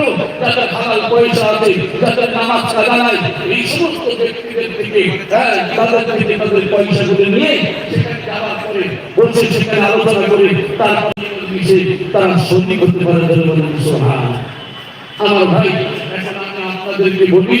করো যাদের হালাল পয়সা আছে যাদের নামাজ কাজা নাই, এই সমস্ত ব্যক্তিদের থেকে হ্যাঁ তাদের থেকে তাদের পয়সাগুলো নিয়ে সেখানে যাওয়ার পরে বসে সেখানে আলোচনা করে তার মিশে তারা সন্ধি করতে পারে আমার ভাই, এখন আমি আপনাদেরকে বলি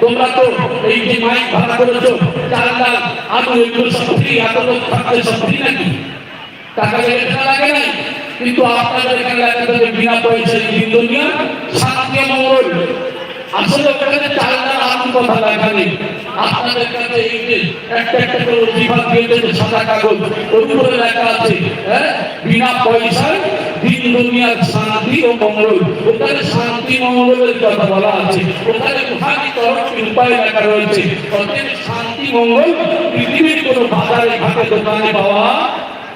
তোমরা তো এই যে মাইক ভাড়া করেছ চার লাখ আলু এগুলো সব ফ্রি এত লোক থাকতে সব নাকি? টাকা লেগে লাগে নাই। কিন্তু আপনাদের এখানে বিনা পয়সায় দিন দুনিয়া শান্তি মঙ্গল আসলে ওখানে চার লাখ আলু কথা নেই আপনাদের কাছে এই যে একটা একটা করে অধিকার দিয়ে দেবে সাদা কাগজ, ওর উপরে লেখা আছে হ্যাঁ? বিনা পয়সায় দিন দুনিয়ার শান্তি ও মঙ্গল। ওখানে শান্তি, মঙ্গলের কথা বলা আছে। ওখানে ভাবি তরফ উপায় লেখা রয়েছে। অতএব শান্তি, মঙ্গল পৃথিবীর কোনো বাজারে, ঘাটে, দোকানে পাওয়া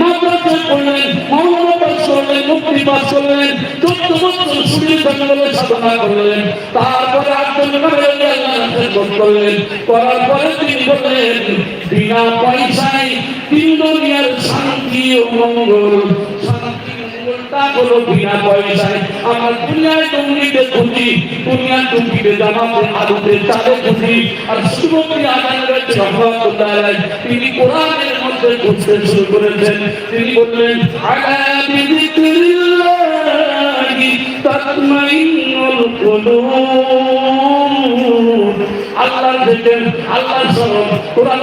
মাদ্রাসায় পড়লেন মৌলানা পাস করলেন মুক্তি পাস করলেন চোদ্দ বছর সূর্যের জঙ্গলে করলেন তারপরে আটজন করলেন করার পরে তিনি বললেন বিনা পয়সায় তিন দুনিয়ার শান্তি ও মঙ্গল। হলো বিনা পয়সায় আমার দুনিয়ায় টুঙ্গিতে খুঁজি দুনিয়ার টুঙ্গিতে জামাতে, আলুতে চালে খুঁজি আর শুভমী আনন্দের রহমতুল্লাহ তিনি কোরআনের মধ্যে খুঁজতে শুরু করেছেন। তিনি বললেন আলা বিযিকরিল্লাহি তাতমাইন্নুল কুলুব। আল্লাহর জিকির আল্লাহর স্মরণ কোরআন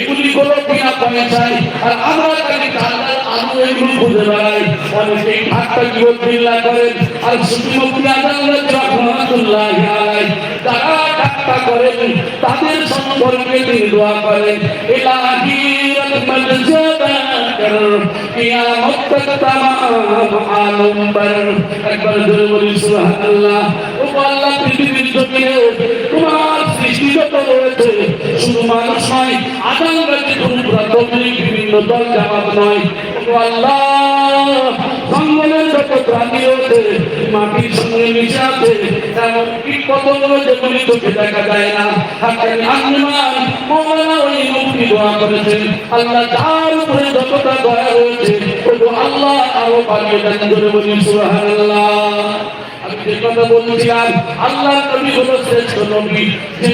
এগুলি হলো বিনা পয়সায়। আর আমরা খালি কান্দার আলু এগুলি বুঝে বেড়াই। অনেকেই ঠাট্টা জীবন চিল্লা করেন আর আলাই যারা ঠাট্টা করেন, তাদের সম্পর্কে তিনি দোয়া করেন। তক বর একবার বলি, সুবহানাল্লাহ। বিভিন্ন দল জামাত নয় আল্লাহ জঙ্গলের যত প্রাণী রয়েছে মাটির সঙ্গে মিশে আছে এমন কীট পতঙ্গ যেগুলি চোখে দেখা যায় না। হাতের আঙ্গিমান মৌলানা ওই মুক্তি দোয়া করেছেন। আল্লাহ যার উপরে যতটা দয়া রয়েছে আল্লাহ আরও বাড়িয়ে দেন ধরে বলি, সুবহানাল্লাহ। আমি যে কথা বলছিলাম আল্লাহ নবী হলো শ্রেষ্ঠ নবী, যে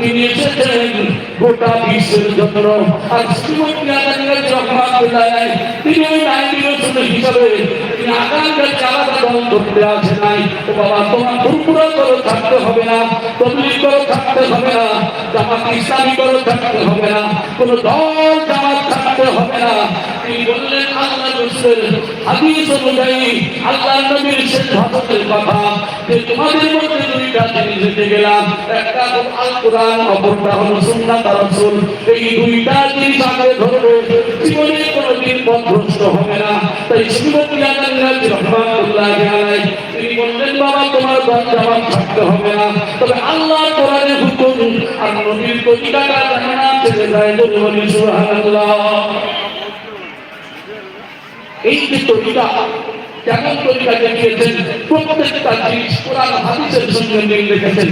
তিনি এসেছেন গোটা বিশ্বের জন্য। আর আদানের রহমাতুল্লাহ, তিনি ওই নাইনটি রসুল হিসাবে থাকতে হবে না, তবলিগ করে থাকতে হবে না, জামাত ইসলামী থাকতে হবে না, কোন দল জামাত আল্লাহ রসুল হাদিস ভাষণের কথা। যে তোমাদের মধ্যে দুইটা জিনিস রেখে গেলাম। একটা হলো আল কোরআন অপরটা হলো সুন্নাত রাসূল। এই দুইটা জিনিস আগে ধরবে জীবনে কোনোদিন পথভ্রষ্ট হবে না। তাই শ্রীমতী আনন্দ রহমাতুল্লাহ আলাইহি। আল্লাহ কোরআনের হুকুম এই যে তরিকা কেমন তরিকা দেখিয়েছেন প্রত্যেকটা জিনিস কোরআন হাদিসের সঙ্গে মিল রেখেছেন।